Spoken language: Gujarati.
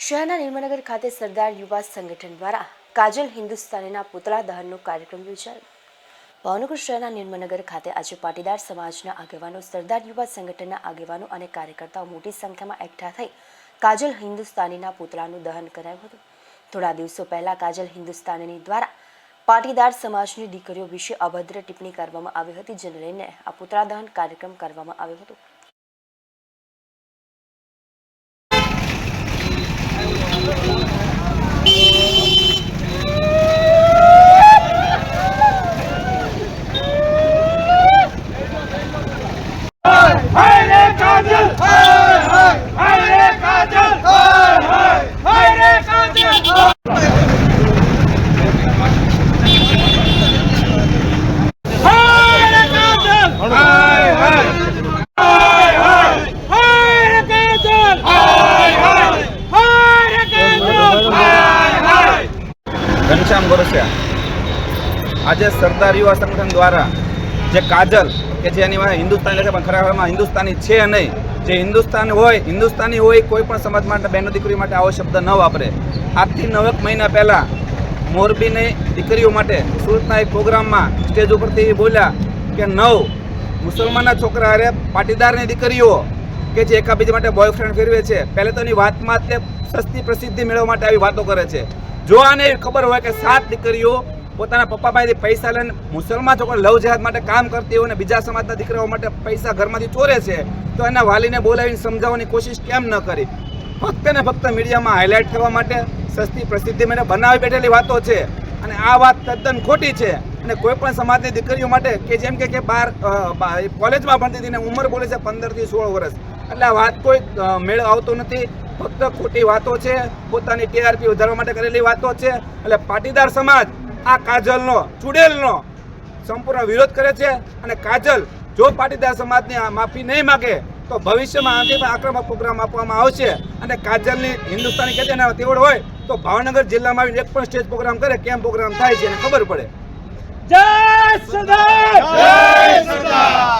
શહેરના નિર્મનગર ખાતે સરદાર યુવા સંગઠન દ્વારા કાજલ હિન્દુસ્તાનીના પુતળા દહનનો કાર્યક્રમ યોજાયો. ભાવનગર શહેરના નિર્મનગર ખાતે આજે પાટીદાર સમાજના આગેવાનો, સરદાર યુવા સંગઠનના આગેવાનો અને કાર્યકર્તાઓ મોટી સંખ્યામાં એકઠા થઈ કાજલ હિન્દુસ્તાનીના પુતળાનું દહન કરાયું હતું. થોડા દિવસો પહેલા કાજલ હિન્દુસ્તાનીની દ્વારા પાટીદાર સમાજની દીકરીઓ વિશે અભદ્ર ટિપ્પણી કરવામાં આવી હતી, જેને લઈને આ પુતળા દહન કાર્યક્રમ કરવામાં આવ્યો હતો હાય રે કાજલ હાય હાય હાય રે કાજલ હાય હાય હાય રે કાજલ હાય રે કાજલ હાય હાય હાય હાય હાય રે કાજલ હાય હાય હાય રે કાજલ હાય હાય ઘનશ્યામ ગોરસિયા. આજે સરદાર યુવા સંગઠન દ્વારા જે કાજલ, કે જે એની હિન્દુસ્તાની લખે પણ ખરેખરમાં હિન્દુસ્તાની છે નહીં. જે હિન્દુસ્તાન હોય, હિન્દુસ્તાની હોય કોઈ પણ સમાજ માટે બહેનો દીકરીઓ માટે આવો શબ્દ ન વાપરે. આજથી નવેક મહિના પહેલાં મોરબીની દીકરીઓ માટે સુરતના એક પ્રોગ્રામમાં સ્ટેજ ઉપરથી બોલ્યા કે નવ, મુસલમાનના છોકરા હારે પાટીદારની દીકરીઓ કે જે એકાબીજા માટે બોયફ્રેન્ડ ફેરવે છે. પહેલે તો એની વાતમાં તે સસ્તી પ્રસિદ્ધિ મેળવવા માટે આવી વાતો કરે છે. જો આને ખબર હોય કે સાત દીકરીઓ પોતાના પપ્પા પાસેથી પૈસા લઈને મુસલમાન છોકરા લવ જહાજ માટે કામ કરતી હોય અને બીજા સમાજના દીકરાઓ માટે પૈસા ઘરમાંથી ચોરે છે, તો એના વાલીને બોલાવીને સમજાવવાની કોશિશ કેમ ન કરી? ફક્ત ને ફક્ત મીડિયામાં હાઇલાઇટ થવા માટે સસ્તી પ્રસિદ્ધિ માટે બનાવી બેઠેલી વાતો છે અને આ વાત તદ્દન ખોટી છે. અને કોઈ પણ સમાજની દીકરીઓ માટે કે જેમ કે બાર કોલેજમાં ભણતી હતી ને ઉંમર બોલે છે પંદરથી સોળ વર્ષ. એટલે આ વાત કોઈ મેળ આવતો નથી. ફક્ત ખોટી વાતો છે પોતાની ટીઆરપી વધારવા માટે કરેલી વાતો છે એટલે પાટીદાર સમાજ આ કાજલનો ચુડેલનો સંપૂર્ણ વિરોધ કરે છે અને કાજલ જો પાટીદાર સમાજની આ માફી નહીં માગે તો ભવિષ્યમાં આથી પણ આક્રમક પ્રોગ્રામ આપવામાં આવશે. અને કાજલની હિન્દુસ્તાની કે તેના તેવડ હોય તો ભાવનગર જિલ્લામાં આવીને એક પણ સ્ટેજ પ્રોગ્રામ કરે કેમ પ્રોગ્રામ થાય છે એને ખબર પડે. જય સરદાર! જય સરદાર!